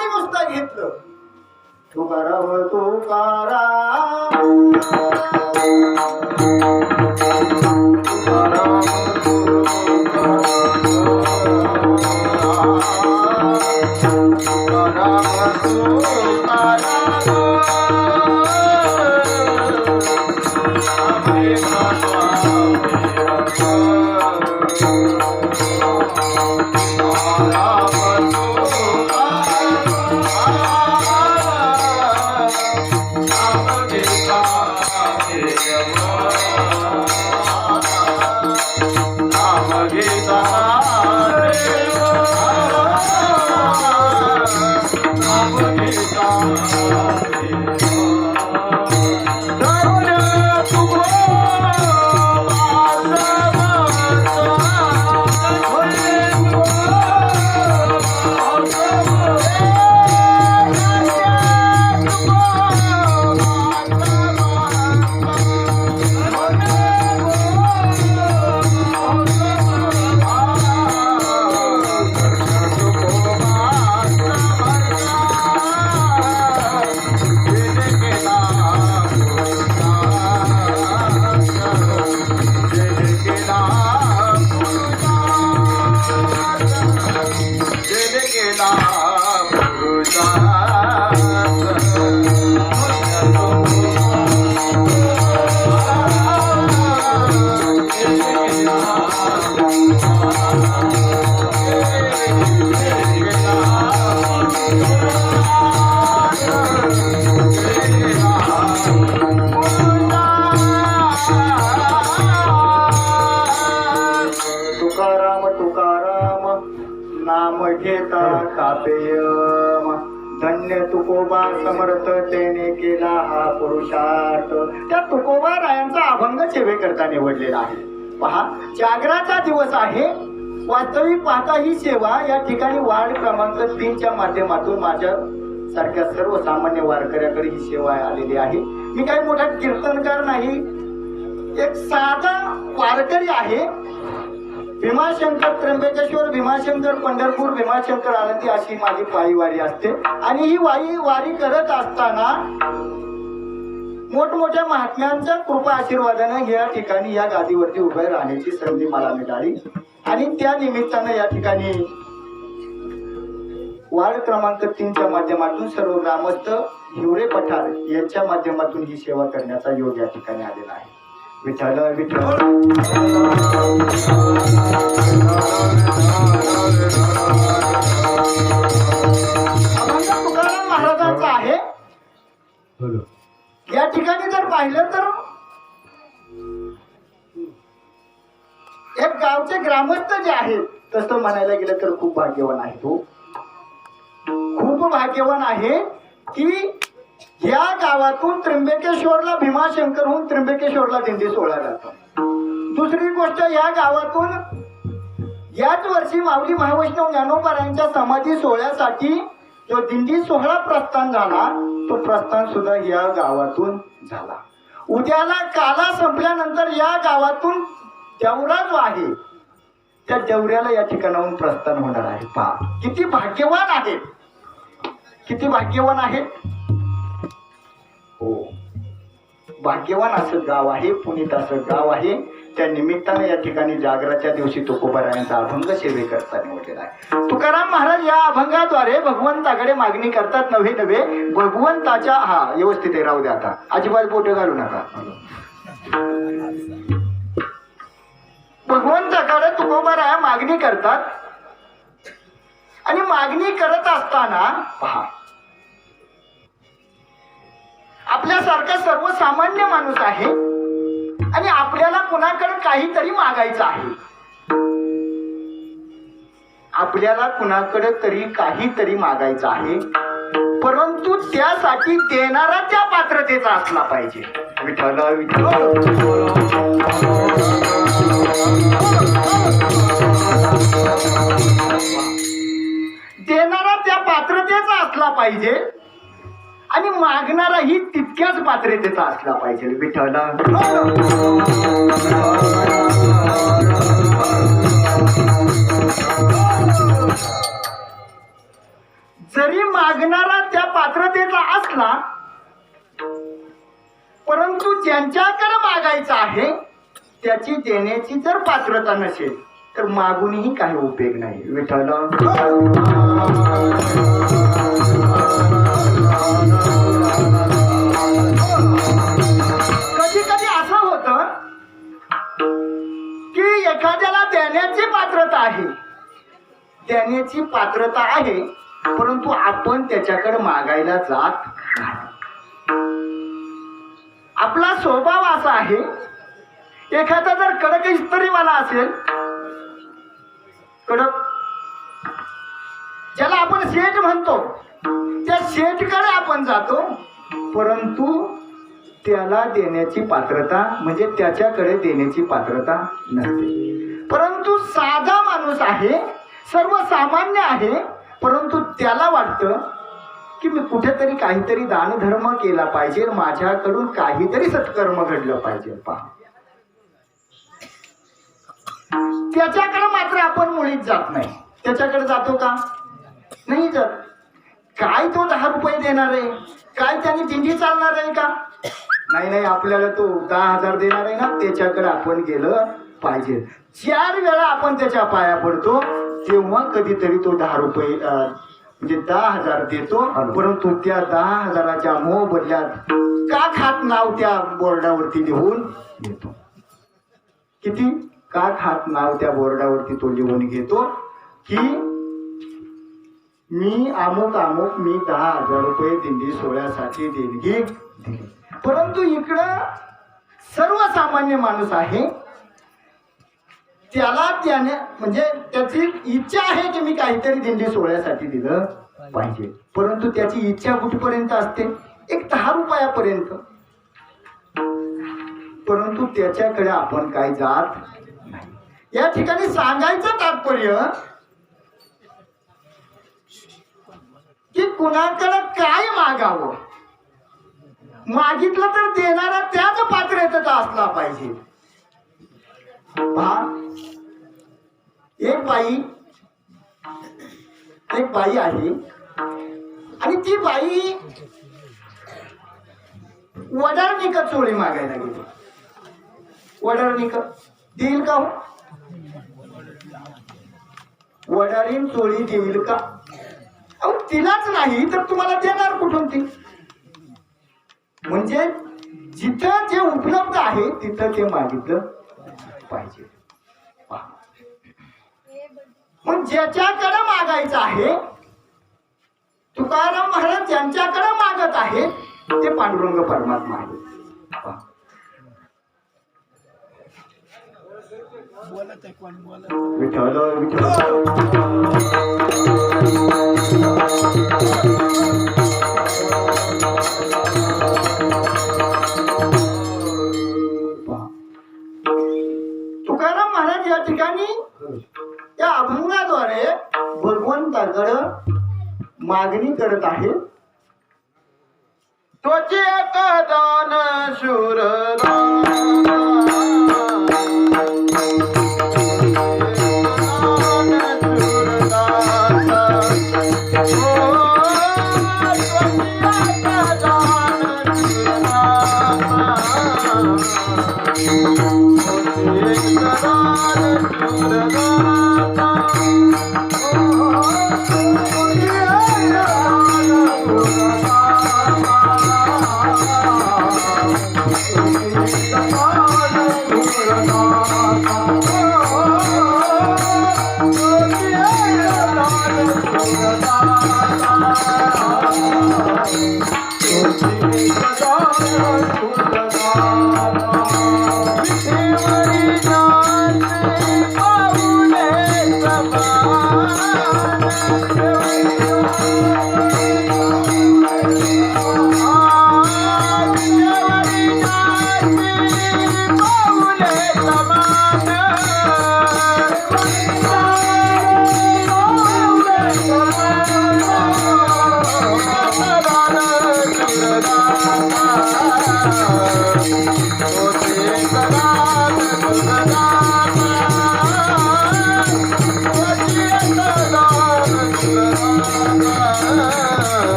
आणि नुसतं घेतलं? तुकाराम तुकाराम तुकाराम घेता कापेयम. धन्य तुकोबा समर्थ त्याने केला हा पुरुषार्थ. त्या तुकोबा रायांचा अभंग सेवे करता निवडलेला आहे. पहा जागराचा दिवस आहे. वास्तविक पाहता ही सेवा या ठिकाणी वार्ड क्रमांक तीनच्या माध्यमातून माझ्या सारख्या सर्वसामान्य वारकऱ्याकडे ही सेवा आलेली आहे. मी काही मोठा कीर्तनकार नाही. एक साधा वारकरी आहे. भीमाशंकर त्र्यंबकेश्वर भीमाशंकर पंढरपूर भीमाशंकर आनंदी अशी माझी पायी वारी असते. आणि ही वाई वारी करत असताना मोठमोठ्या महात्म्यांच्या कृपा आशीर्वादाने या ठिकाणी या गादीवरती उभे राहण्याची संधी मला मिळाली. आणि त्या निमित्तानं या ठिकाणी वार्ड क्रमांक तीनच्या माध्यमातून सर्व ग्रामस्थ हिवरे पठार यांच्या माध्यमातून ही सेवा करण्याचा योग या ठिकाणी आलेला आहे. विठ्ठल विठ्ठल. महाराजांचा आहे. ठिकाणी जर पाहिलं तर एक गावचे ग्रामस्थ जे आहेत तसं म्हणायला गेलं तर खूप भाग्यवान आहे तो. खूप भाग्यवान आहे की या गावातून त्र्यंबकेश्वरला भीमाशंकरहून त्र्यंबकेश्वरला दिंडी सोहळा जातो दुसरी गोष्ट या गावातून याच वर्षी माऊली महावैष्णव ज्ञानोबारायांच्या समाधी सोहळ्यासाठी जो दिंडी सोहळा प्रस्थान झाला तो प्रस्थान सुद्धा या गावातून झाला. उद्याला काला संपल्यानंतर या गावातून देवरा जो आहे. त्या देवऱ्याला या ठिकाणाहून प्रस्थान होणार आहे. पहा किती भाग्यवान आहेत किती भाग्यवान आहेत हो. भाग्यवान असं गाव आहे पुनीत असं गाव आहे. त्या निमित्ताने या ठिकाणी जागराच्या दिवशी तुकोबारायांचा अभंग सेवे करता निवडलेला आहे. तुकाराम महाराज या अभंगाद्वारे भगवंताकडे मागणी करतात नव्हे नव्हे भगवंताच्या हा व्यवस्थित आहे राहू द्या आता. अजिबात बोट घालू नका. भगवंताकडे तुकोबाराया मागणी करतात. आणि मागणी करत असताना पहा. आपल्यासारखा सर्वसामान्य माणूस आहे. आणि आपल्याला कुणाकडे काहीतरी मागायचं आहे. आपल्याला कुणाकडे तरी काहीतरी मागायचं आहे. परंतु त्यासाठी देणारा त्या पात्रतेचा असला पाहिजे. विठ्ठल विठ्ठल. देणारा त्या पात्रतेचा असला पाहिजे. आणि मागणाराही तितक्याच पात्रतेचा असला पाहिजे विठ्ठल. जरी मागणारा त्या पात्रतेचा असला परंतु ज्यांच्याकडे मागायचं आहे त्याची देण्याची जर पात्रता नसेल तर मागूनही काही उपयोग नाही. विठ्ठल. एखाद्याला देण्याची पात्रता आहे. देण्याची पात्रता आहे परंतु आपण त्याच्याकडे मागायला जात नाही. आपला स्वभाव असा आहे एखादा जर कडक इस्त्रीवाला असेल कडक ज्याला आपण शेठ म्हणतो त्या शेठकडे आपण जातो परंतु त्याला देण्याची पात्रता म्हणजे त्याच्याकडे देण्याची पात्रता नसते. परंतु साधा माणूस आहे सर्वसामान्य आहे परंतु त्याला वाटतं की मी कुठेतरी काहीतरी दानधर्म केला पाहिजे माझ्याकडून काहीतरी सत्कर्म घडलं पाहिजे. पहा. त्याच्याकडे मात्र आपण मुळीच जात नाही. त्याच्याकडे जातो का? नाही जात. काय तो दहा रुपये देणार आहे? काय त्याने दिंडी चालणार आहे का? नाही नाही आपल्याला तो दहा हजार देणार आहे ना त्याच्याकडे आपण गेलं पाहिजे. चार वेळा आपण त्याच्या पाया पडतो तेव्हा कधीतरी तो दहा रुपये म्हणजे दहा हजार देतो. परंतु त्या दहा हजाराच्या मोबदल्यात का खात नाव त्या बोर्डावरती लिहून देतो किती? का खात नाव त्या बोर्डावरती तो लिहून घेतो? की मी अमुक अमुक मी दहा हजार रुपये दिंडी सोहळ्यासाठी देणगी दिली. परंतु इकडं सर्वसामान्य माणूस आहे. त्याला त्याने म्हणजे त्याची इच्छा आहे की मी काहीतरी दिंडी सोहळ्यासाठी दिलं पाहिजे. परंतु त्याची इच्छा कुठपर्यंत असते? एक दहा रुपयापर्यंत. परंतु त्याच्याकडे आपण काय जात नाही. या ठिकाणी सांगायचं तात्पर्य की कुणाकडे काय मागावं? मागितलं तर देणारा त्याच पात्रतेचा असला पाहिजे? एक बाई एक बाई आहे. आणि ती बाई वडारनिक चोळी मागायला गेली. वडारनिक देईल का हो? वडारीन चोळी देईल का? अहो तिलाच नाही तर तुम्हाला देणार कुठून ती? म्हणजे जिथं जे उपलब्ध आहे तिथं ते मागितलं पाहिजे पहा. मग ज्याच्याकडे मागायचं आहे तुकाराम महाराज ज्यांच्याकडे मागत आहे ते पांडुरंग परमात्मा आहे. विठ्ठल विठ्ठल आज या ठिकाणी या अभंगाद्वारे भगवंताकडं मागणी करत आहे. त्वचे कदान विटेवरी Thank you.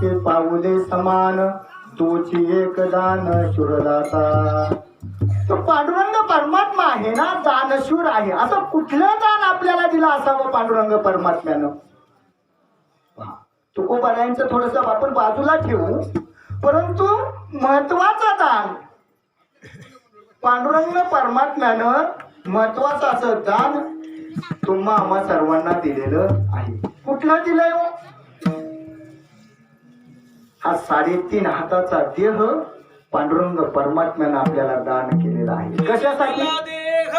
ज्यांचे पाऊले समान तोची एक दान शुरदाता. तो पांडुरंग परमात्मा आहे ना दानशूर आहे. असं कुठलं दान आपल्याला दिलं असावं पांडुरंग परमात्म्यानं? पहा, तुकोबारायांचं थोडस आपण बाजूला ठेवू. परंतु महत्वाचं दान पांडुरंग परमात्म्यानं महत्वाचं असं दान तुम्हा आम्हा सर्वांना दिलेलं आहे. कुठलं दिलंय हो? हा साडेतीन हाताचा देह पांडुरंग परमात्म्यानं आपल्याला दान केलेला आहे. कशासाठी? देह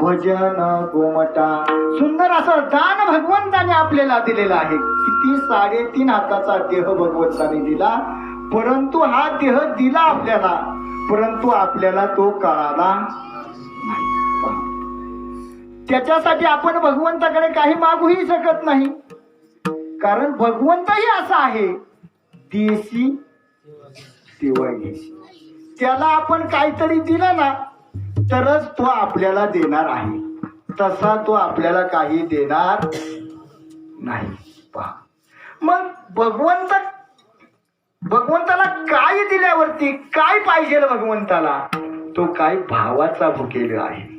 भजन गोमटा. सुंदर असं दान भगवंताने आपल्याला दिलेला आहे. किती साडेतीन हाताचा देह भगवंताने दिला. परंतु हा देह दिला आपल्याला. परंतु आपल्याला तो कळाला त्याच्यासाठी आपण भगवंताकडे काही मागूही शकत नाही. कारण भगवंतही असा आहे. देशी देवाघेशी त्याला आपण काहीतरी दिलं ना तरच तो आपल्याला देणार आहे. तसा तो आपल्याला काही देणार नाही. पहा. मग भगवंत भगवंताला काय दिल्यावरती काय पाहिजे भगवंताला? तो काय भावाचा भुकेला आहे.